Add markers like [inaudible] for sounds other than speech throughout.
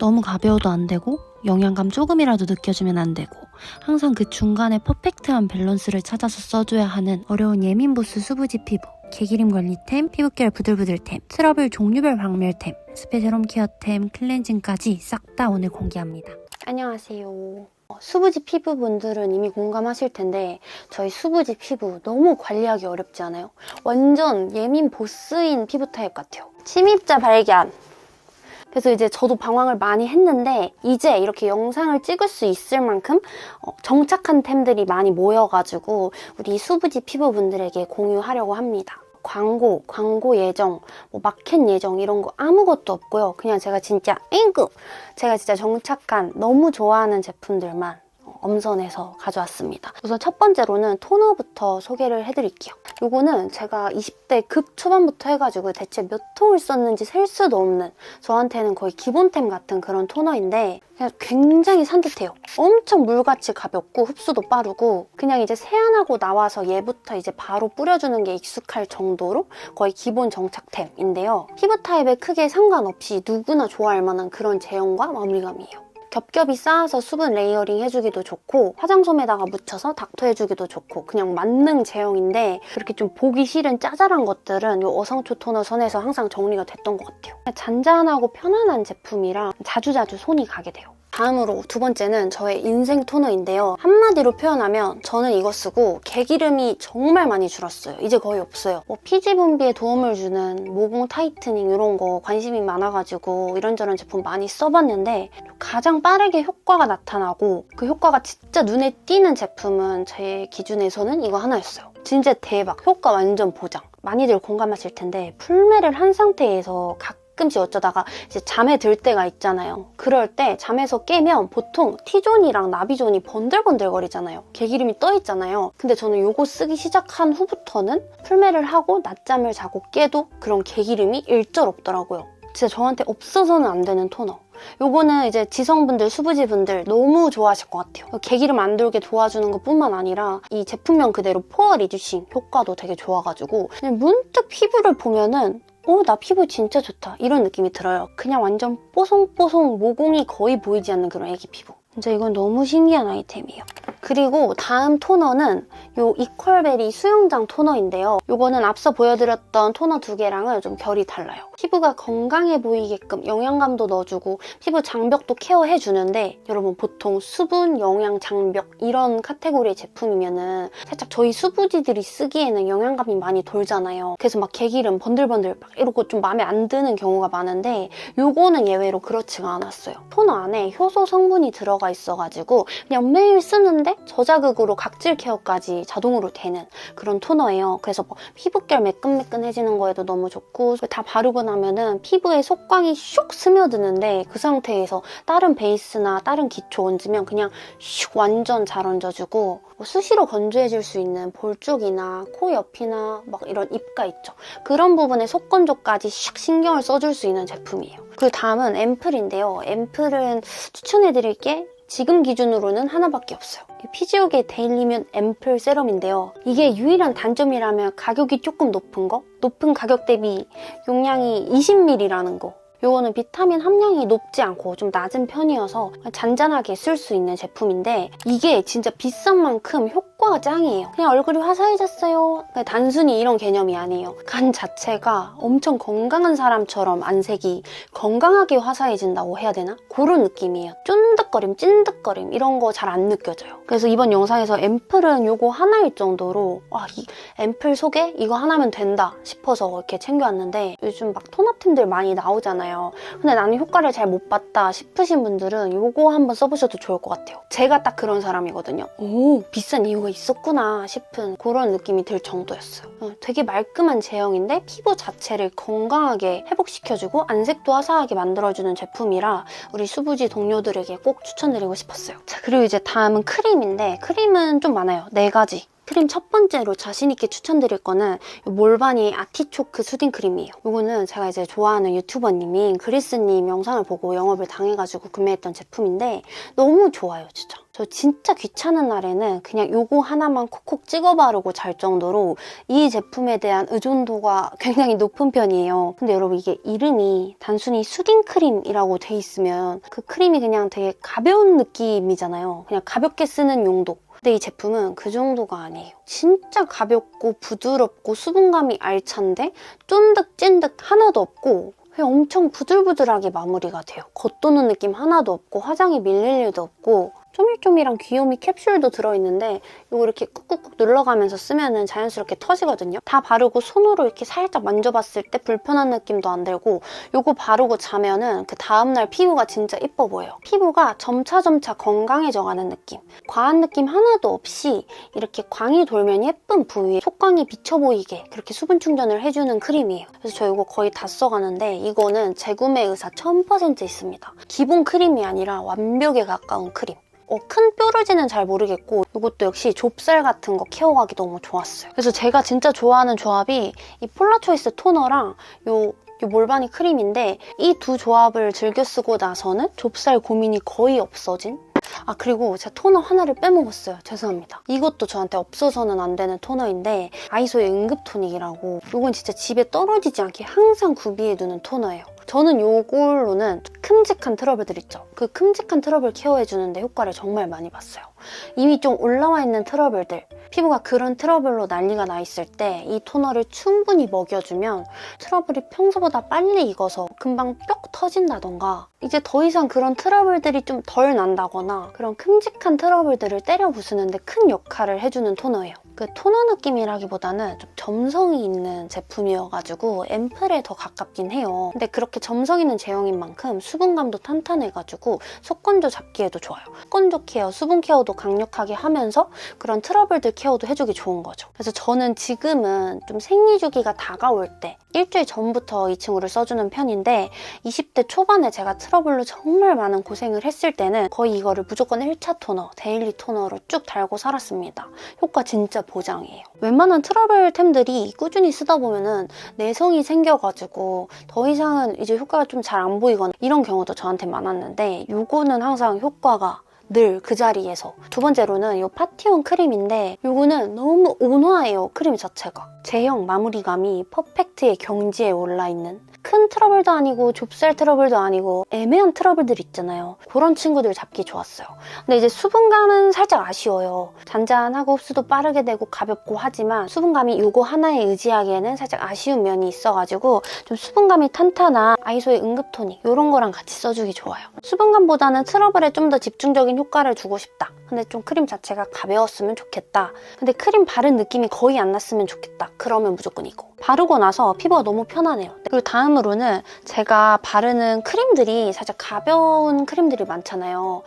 너무 가벼워도 안 되고 영양감 조금이라도 느껴지면 안 되고 항상 그 중간에 퍼펙트한 밸런스를 찾아서 써줘야 하는 어려운 예민 보스 수부지 피부 개기름 관리템, 피부결 부들부들템, 트러블 종류별 박멸템, 스페셜 홈케어템, 클렌징까지 싹 다 오늘 공개합니다. 안녕하세요. 어, 수부지 피부분들은 이미 공감하실 텐데 저희 수부지 피부 너무 관리하기 어렵지 않아요? 완전 예민 보스인 피부 타입 같아요. 침입자 발견. 그래서 이제 저도 방황을 많이 했는데 이제 이렇게 영상을 찍을 수 있을 만큼 어, 정착한 템들이 많이 모여가지고 우리 수부지 피부분들에게 공유하려고 합니다. 광고, 광고 예정, 뭐 마켓 예정 이런 거 아무것도 없고요. 그냥 제가 진짜 잉크! 제가 진짜 정착한 너무 좋아하는 제품들만 어, 엄선해서 가져왔습니다. 우선 첫 번째로는 토너부터 소개를 해드릴게요. 요거는 제가 20대 급 초반부터 해가지고 대체 몇 통을 썼는지 셀 수도 없는 저한테는 거의 기본템 같은 그런 토너인데 그냥 굉장히 산뜻해요. 엄청 물같이 가볍고 흡수도 빠르고 그냥 이제 세안하고 나와서 얘부터 이제 바로 뿌려주는 게 익숙할 정도로 거의 기본 정착템인데요. 피부 타입에 크게 상관없이 누구나 좋아할 만한 그런 제형과 마무리감이에요. 겹겹이 쌓아서 수분 레이어링 해주기도 좋고 화장솜에다가 묻혀서 닥터해주기도 좋고 그냥 만능 제형인데 그렇게 좀 보기 싫은 짜잘한 것들은 이 어성초 토너 선에서 항상 정리가 됐던 것 같아요. 잔잔하고 편안한 제품이라 자주자주 손이 가게 돼요. 다음으로 두 번째는 저의 인생 토너인데요. 한마디로 표현하면 저는 이거 쓰고 개기름이 정말 많이 줄었어요. 이제 거의 없어요. 뭐 피지 분비에 도움을 주는 모공 타이트닝 이런 거 관심이 많아가지고 이런저런 제품 많이 써봤는데 가장 빠르게 효과가 나타나고 그 효과가 진짜 눈에 띄는 제품은 제 기준에서는 이거 하나였어요. 진짜 대박. 효과 완전 보장. 많이들 공감하실 텐데 풀매를 한 상태에서 가끔씩 어쩌다가 이제 잠에 들 때가 있잖아요. 그럴 때 잠에서 깨면 보통 T존이랑 나비존이 번들번들거리잖아요. 개기름이 떠 있잖아요. 근데 저는 이거 쓰기 시작한 후부터는 풀매를 하고 낮잠을 자고 깨도 그런 개기름이 일절 없더라고요. 진짜 저한테 없어서는 안 되는 토너. 요거는 이제 지성분들, 수부지분들 너무 좋아하실 것 같아요. 개기름 안 돌게 도와주는 것 뿐만 아니라 이 제품명 그대로 포어 리듀싱 효과도 되게 좋아가지고 문득 피부를 보면은 어, 나 피부 진짜 좋다. 이런 느낌이 들어요. 그냥 완전 뽀송뽀송 모공이 거의 보이지 않는 그런 애기 피부. 진짜 이건 너무 신기한 아이템이에요. 그리고 다음 토너는 요 이퀄베리 수영장 토너인데요. 요거는 앞서 보여드렸던 토너 두 개랑은 좀 결이 달라요. 피부가 건강해 보이게끔 영양감도 넣어주고 피부 장벽도 케어해주는데 여러분 보통 수분, 영양, 장벽 이런 카테고리의 제품이면은 살짝 저희 수부지들이 쓰기에는 영양감이 많이 돌잖아요. 그래서 막 개기름 번들번들 막 이러고 좀 마음에 안 드는 경우가 많은데 요거는 예외로 그렇지가 않았어요. 토너 안에 효소 성분이 들어가 있어가지고 그냥 매일 쓰는데 저자극으로 각질 케어까지 자동으로 되는 그런 토너예요. 그래서 뭐 피부결 매끈매끈해지는 거에도 너무 좋고 다 바르고 나면은 피부에 속광이 슉 스며드는데 그 상태에서 다른 베이스나 다른 기초 얹으면 그냥 슉 완전 잘 얹어주고 뭐 수시로 건조해질 수 있는 볼 쪽이나 코 옆이나 막 이런 입가 있죠. 그런 부분에 속건조까지 슉 신경을 써줄 수 있는 제품이에요. 그리고 다음은 앰플인데요. 앰플은 추천해드릴 게 지금 기준으로는 하나밖에 없어요. 피지오게 데일리면 앰플 세럼인데요. 이게 유일한 단점이라면 가격이 조금 높은 거? 높은 가격 대비 용량이 20ml라는 거. 요거는 비타민 함량이 높지 않고 좀 낮은 편이어서 잔잔하게 쓸 수 있는 제품인데 이게 진짜 비싼 만큼 효과가 짱이에요. 그냥 얼굴이 화사해졌어요. 그러니까 단순히 이런 개념이 아니에요. 간 자체가 엄청 건강한 사람처럼 안색이 건강하게 화사해진다고 해야 되나? 그런 느낌이에요. 쫀득거림, 찐득거림 이런 거 잘 안 느껴져요. 그래서 이번 영상에서 앰플은 요거 하나일 정도로 와, 이 앰플 속에 이거 하나면 된다 싶어서 이렇게 챙겨왔는데 요즘 막 톤업템들 많이 나오잖아요. 근데 나는 효과를 잘 못 봤다 싶으신 분들은 이거 한번 써보셔도 좋을 것 같아요. 제가 딱 그런 사람이거든요. 오, 비싼 이유가 있었구나 싶은 그런 느낌이 들 정도였어요. 어, 되게 말끔한 제형인데 피부 자체를 건강하게 회복시켜주고 안색도 화사하게 만들어주는 제품이라 우리 수부지 동료들에게 꼭 추천드리고 싶었어요. 자, 그리고 이제 다음은 크림 인데 크림은 좀 많아요. 네 가지. 크림 첫 번째로 자신있게 추천드릴 거는 이 몰바니 아티초크 수딩 크림이에요. 이거는 제가 이제 좋아하는 유튜버님인 그리스님 영상을 보고 영업을 당해가지고 구매했던 제품인데 너무 좋아요, 진짜. 저저 진짜 귀찮은 날에는 그냥 요거 하나만 콕콕 찍어 바르고 잘 정도로 이 제품에 대한 의존도가 [laughs] 굉장히 높은 편이에요. 근데 여러분 이게 이름이 단순히 수딩 크림이라고 돼 있으면 그 크림이 그냥 되게 가벼운 느낌이잖아요. 그냥 가볍게 쓰는 용도. 근데 이 제품은 그 정도가 아니에요. 진짜 가볍고 부드럽고 수분감이 알찬데 쫀득찐득 하나도 없고 엄청 부들부들하게 마무리가 돼요. 겉도는 느낌 하나도 없고 화장이 밀릴 일도 없고 쪼밀쪼밀한 귀요미 캡슐도 들어있는데 이거 이렇게 꾹꾹꾹 눌러가면서 쓰면 자연스럽게 터지거든요. 다 바르고 손으로 이렇게 살짝 만져봤을 때 불편한 느낌도 안 들고 이거 바르고 자면은 그 다음날 피부가 진짜 이뻐 보여요. 피부가 점차점차 건강해져가는 느낌. 과한 느낌 하나도 없이 이렇게 광이 돌면 예쁜 부위에 속광이 비쳐 보이게 그렇게 수분 충전을 해주는 크림이에요. 그래서 저 이거 거의 다 써가는데 이거는 재구매 의사 1000% 있습니다. 기본 크림이 아니라 완벽에 가까운 크림. 어, 큰 뾰루지는 잘 모르겠고 이것도 역시 좁쌀 같은 거 케어하기 너무 좋았어요. 그래서 제가 진짜 좋아하는 조합이 이 폴라초이스 토너랑 요 요 몰바니 크림인데 이 두 조합을 즐겨 쓰고 나서는 좁쌀 고민이 거의 없어진? 아 그리고 제가 토너 하나를 빼먹었어요. 죄송합니다. 이것도 저한테 없어서는 안 되는 토너인데 아이소의 응급토닉이라고 이건 진짜 집에 떨어지지 않게 항상 구비해두는 토너예요 저는 요걸로는 큼직한 트러블들 있죠. 그 큼직한 트러블 케어해주는데 효과를 정말 많이 봤어요. 이미 좀 올라와 있는 트러블들 피부가 그런 트러블로 난리가 나 있을 때 이 토너를 충분히 먹여주면 트러블이 평소보다 빨리 익어서 금방 뿅 터진다던가 이제 더 이상 그런 트러블들이 좀 덜 난다거나 그런 큼직한 트러블들을 때려 부수는데 큰 역할을 해주는 토너예요. 그 토너 느낌이라기보다는 좀 점성이 있는 제품이어가지고 앰플에 더 가깝긴 해요. 근데 그렇게 점성 있는 제형인 만큼 수분감도 탄탄해가지고 속건조 잡기에도 좋아요. 속건조 케어, 수분 케어도 강력하게 하면서 그런 트러블들 케어도 해주기 좋은 거죠. 그래서 저는 지금은 좀 생리 주기가 다가올 때 일주일 전부터 이 친구를 써주는 편인데 20대 초반에 제가 트러블로 정말 많은 고생을 했을 때는 거의 이거를 무조건 1차 토너, 데일리 토너로 쭉 달고 살았습니다. 효과 진짜 보장이에요. 웬만한 트러블템들이 꾸준히 쓰다 보면은 내성이 생겨가지고 더 이상은 이제 효과가 좀 잘 안 보이거나 이런 경우도 저한테 많았는데 이거는 항상 효과가 늘 그 자리에서. 두 번째로는 이 파티온 크림인데 이거는 너무 온화해요 크림 자체가. 제형 마무리감이 퍼펙트의 경지에 올라있는. 큰 트러블도 아니고 좁쌀 트러블도 아니고 애매한 트러블들 있잖아요. 그런 친구들 잡기 좋았어요. 근데 이제 수분감은 살짝 아쉬워요. 잔잔하고 흡수도 빠르게 되고 가볍고 하지만 수분감이 이거 하나에 의지하기에는 살짝 아쉬운 면이 있어가지고 좀 수분감이 탄탄한 아이소의 응급토닉 이런 거랑 같이 써주기 좋아요. 수분감보다는 트러블에 좀 더 집중적인 효과를 주고 싶다. 근데 좀 크림 자체가 가벼웠으면 좋겠다. 근데 크림 바른 느낌이 거의 안 났으면 좋겠다. 그러면 무조건 이거. 바르고 나서 피부가 너무 편하네요. 그리고 다음으로는 제가 바르는 크림들이 살짝 가벼운 크림들이 많잖아요.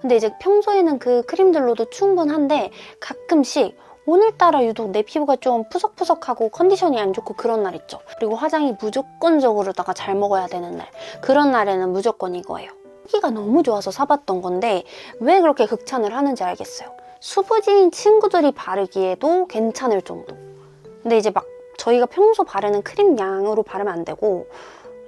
근데 이제 평소에는 그 크림들로도 충분한데 가끔씩 오늘따라 유독 내 피부가 좀 푸석푸석하고 컨디션이 안 좋고 그런 날 있죠. 그리고 화장이 무조건적으로다가 잘 먹어야 되는 날. 그런 날에는 무조건 이거예요. 후기가 너무 좋아서 사봤던 건데 왜 그렇게 극찬을 하는지 알겠어요. 수부지인 친구들이 바르기에도 괜찮을 정도. 근데 이제 막 저희가 평소 바르는 크림 양으로 바르면 안 되고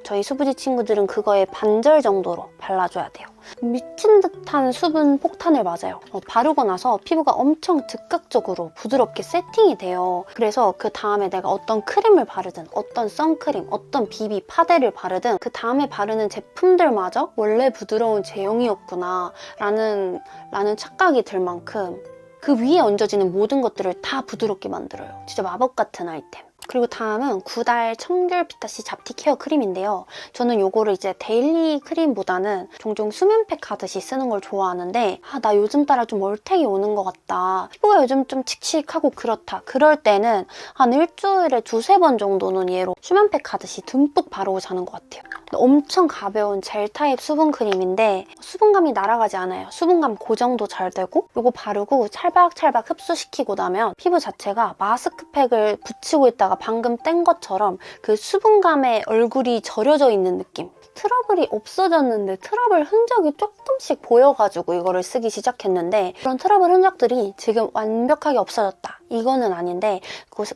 저희 수부지 친구들은 그거의 반절 정도로 발라줘야 돼요. 미친 듯한 수분 폭탄을 맞아요. 어, 바르고 나서 피부가 엄청 즉각적으로 부드럽게 세팅이 돼요. 그래서 그 다음에 내가 어떤 크림을 바르든 어떤 선크림, 어떤 비비, 파데를 바르든 그 다음에 바르는 제품들마저 원래 부드러운 제형이었구나 라는, 라는 착각이 들 만큼 그 위에 얹어지는 모든 것들을 다 부드럽게 만들어요. 진짜 마법 같은 아이템. 그리고 다음은 구달 청귤 비타C 잡티 케어 크림인데요. 저는 요거를 이제 데일리 크림보다는 종종 수면팩 하듯이 쓰는 걸 좋아하는데 아, 나 요즘 따라 좀 얼탱이 오는 것 같다. 피부가 요즘 좀 칙칙하고 그렇다. 그럴 때는 한 일주일에 두세 번 정도는 얘로 수면팩 하듯이 듬뿍 바르고 자는 것 같아요. 엄청 가벼운 젤 타입 수분 크림인데 수분감이 날아가지 않아요. 수분감 고정도 잘 되고 요거 바르고 찰박찰박 흡수시키고 나면 피부 자체가 마스크팩을 붙이고 있다가 방금 뗀 것처럼 그 수분감에 얼굴이 절여져 있는 느낌. 트러블이 없어졌는데 트러블 흔적이 조금씩 보여가지고 이거를 쓰기 시작했는데 그런 트러블 흔적들이 지금 완벽하게 없어졌다. 이거는 아닌데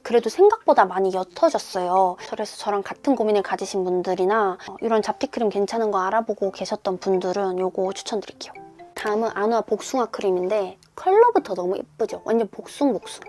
그래도 생각보다 많이 옅어졌어요. 그래서 저랑 같은 고민을 가지신 분들이나 어, 이런 잡티크림 괜찮은 거 알아보고 계셨던 분들은 이거 추천드릴게요. 다음은 아누아 복숭아 크림인데 컬러부터 너무 예쁘죠? 완전 복숭복숭.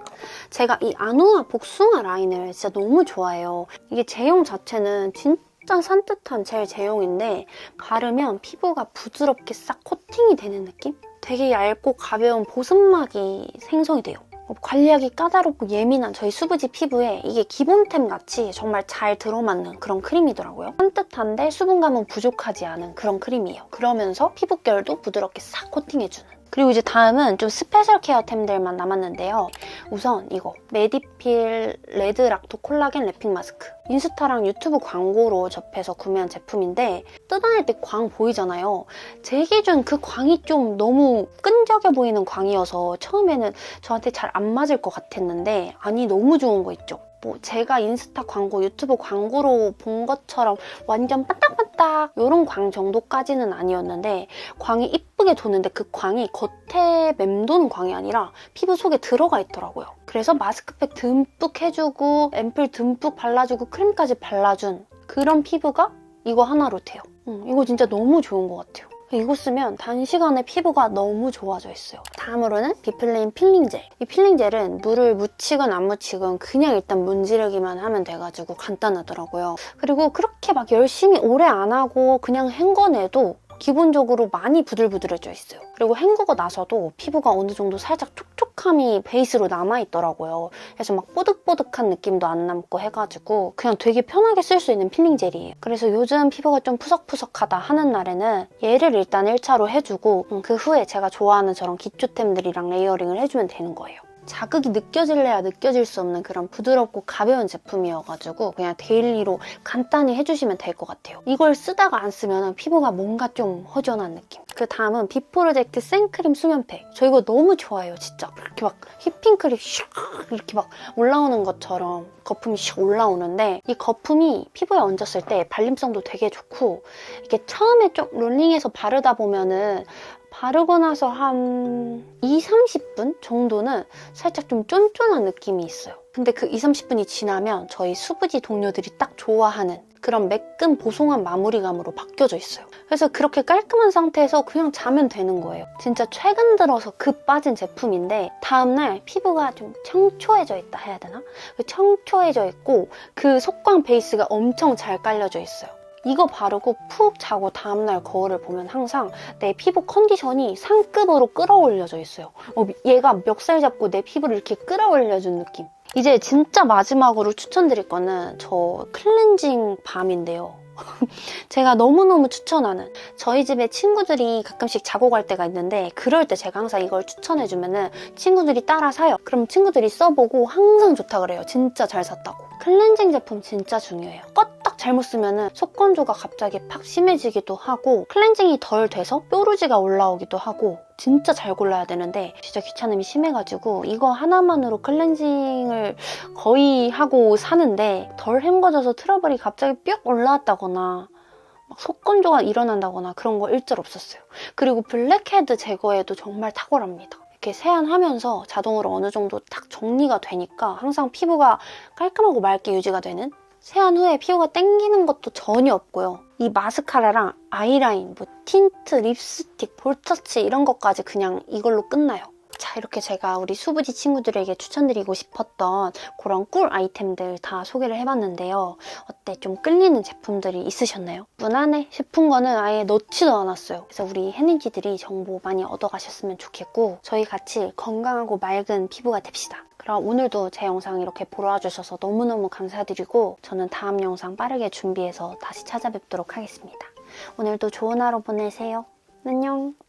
제가 이 아누아 복숭아 라인을 진짜 너무 좋아해요. 이게 제형 자체는 진짜 산뜻한 젤 제형인데 바르면 피부가 부드럽게 싹 코팅이 되는 느낌? 되게 얇고 가벼운 보습막이 생성이 돼요. 어, 관리하기 까다롭고 예민한 저희 수부지 피부에 이게 기본템 같이 정말 잘 들어맞는 그런 크림이더라고요. 산뜻한데 수분감은 부족하지 않은 그런 크림이에요. 그러면서 피부결도 부드럽게 싹 코팅해주는. 그리고 이제 다음은 좀 스페셜 케어템들만 남았는데요. 우선 이거 메디필 레드 락토 콜라겐 랩핑 마스크. 인스타랑 유튜브 광고로 접해서 구매한 제품인데 뜯어낼 때 광 보이잖아요. 제 기준 그 광이 좀 너무 끈적여 보이는 광이어서 처음에는 저한테 잘 안 맞을 것 같았는데 아니 너무 좋은 거 있죠. 뭐 제가 인스타 광고, 유튜브 광고로 본 것처럼 완전 반딱반딱 이런 광 정도까지는 아니었는데 광이 이쁘게 도는데 그 광이 겉에 맴도는 광이 아니라 피부 속에 들어가 있더라고요. 그래서 마스크팩 듬뿍 해주고 앰플 듬뿍 발라주고 크림까지 발라준 그런 피부가 이거 하나로 돼요. 음, 이거 진짜 너무 좋은 것 같아요. 이거 쓰면 단시간에 피부가 너무 좋아져 있어요. 다음으로는 비플레인 필링젤. 이 필링젤은 물을 묻히건 안 묻히건 그냥 일단 문지르기만 하면 돼가지고 간단하더라고요. 그리고 그렇게 막 열심히 오래 안 하고 그냥 헹궈내도 기본적으로 많이 부들부들해져 있어요. 그리고 헹구고 나서도 피부가 어느 정도 살짝 촉촉함이 베이스로 남아있더라고요. 그래서 막 뽀득뽀득한 느낌도 안 남고 해가지고 그냥 되게 편하게 쓸 수 있는 필링 젤이에요. 그래서 요즘 피부가 좀 푸석푸석하다 하는 날에는 얘를 일단 1차로 해주고 음, 그 후에 제가 좋아하는 저런 기초템들이랑 레이어링을 해주면 되는 거예요. 자극이 느껴질래야 느껴질 수 없는 그런 부드럽고 가벼운 제품이어가지고 그냥 데일리로 간단히 해주시면 될 것 같아요. 이걸 쓰다가 안 쓰면 피부가 뭔가 좀 허전한 느낌. 그 다음은 비프로젝트 생크림 수면팩. 저 이거 너무 좋아해요, 진짜. 이렇게 막 휘핑크림 슉 이렇게 막 올라오는 것처럼 거품이 슉 올라오는데 이 거품이 피부에 얹었을 때 발림성도 되게 좋고 이게 처음에 좀 롤링해서 바르다 보면은 바르고 나서 한 2, 30분 정도는 살짝 좀 쫀쫀한 느낌이 있어요. 근데 그 2, 30분이 지나면 저희 수부지 동료들이 딱 좋아하는 그런 매끈 보송한 마무리감으로 바뀌어져 있어요. 그래서 그렇게 깔끔한 상태에서 그냥 자면 되는 거예요. 진짜 최근 들어서 급 빠진 제품인데 다음날 피부가 좀 청초해져 있다 해야 되나? 그 청초해져 있고 그 속광 베이스가 엄청 잘 깔려져 있어요. 이거 바르고 푹 자고 다음날 거울을 보면 항상 내 피부 컨디션이 상급으로 끌어올려져 있어요. 어, 얘가 멱살 잡고 내 피부를 이렇게 끌어올려준 느낌. 이제 진짜 마지막으로 추천드릴 거는 저 클렌징 밤인데요. [laughs] 제가 너무너무 추천하는 저희 집에 친구들이 가끔씩 자고 갈 때가 있는데 그럴 때 제가 항상 이걸 추천해주면은 친구들이 따라 사요. 그럼 친구들이 써보고 항상 좋다 그래요. 진짜 잘 샀다고. 클렌징 제품 진짜 중요해요. 껐딱 잘못 쓰면은 속건조가 갑자기 팍 심해지기도 하고 클렌징이 덜 돼서 뾰루지가 올라오기도 하고 진짜 잘 골라야 되는데 진짜 귀찮음이 심해가지고 이거 하나만으로 클렌징을 거의 하고 사는데 덜 헹궈져서 트러블이 갑자기 뿅 올라왔다거나 막 속건조가 일어난다거나 그런 거 일절 없었어요. 그리고 블랙헤드 제거에도 정말 탁월합니다. 이렇게 세안하면서 자동으로 어느 정도 딱 정리가 되니까 항상 피부가 깔끔하고 맑게 유지가 되는 세안 후에 피부가 땡기는 것도 전혀 없고요. 이 마스카라랑 아이라인, 뭐 틴트, 립스틱, 볼터치 이런 것까지 그냥 이걸로 끝나요. 자 이렇게 제가 우리 수부지 친구들에게 추천드리고 싶었던 그런 꿀 아이템들 다 소개를 해봤는데요. 어때? 좀 끌리는 제품들이 있으셨나요? 무난해 싶은 거는 아예 넣지도 않았어요. 그래서 우리 해니지들이 정보 많이 얻어가셨으면 좋겠고 저희 같이 건강하고 맑은 피부가 됩시다. 그럼 오늘도 제 영상 이렇게 보러 와주셔서 너무너무 감사드리고 저는 다음 영상 빠르게 준비해서 다시 찾아뵙도록 하겠습니다. 오늘도 좋은 하루 보내세요. 안녕.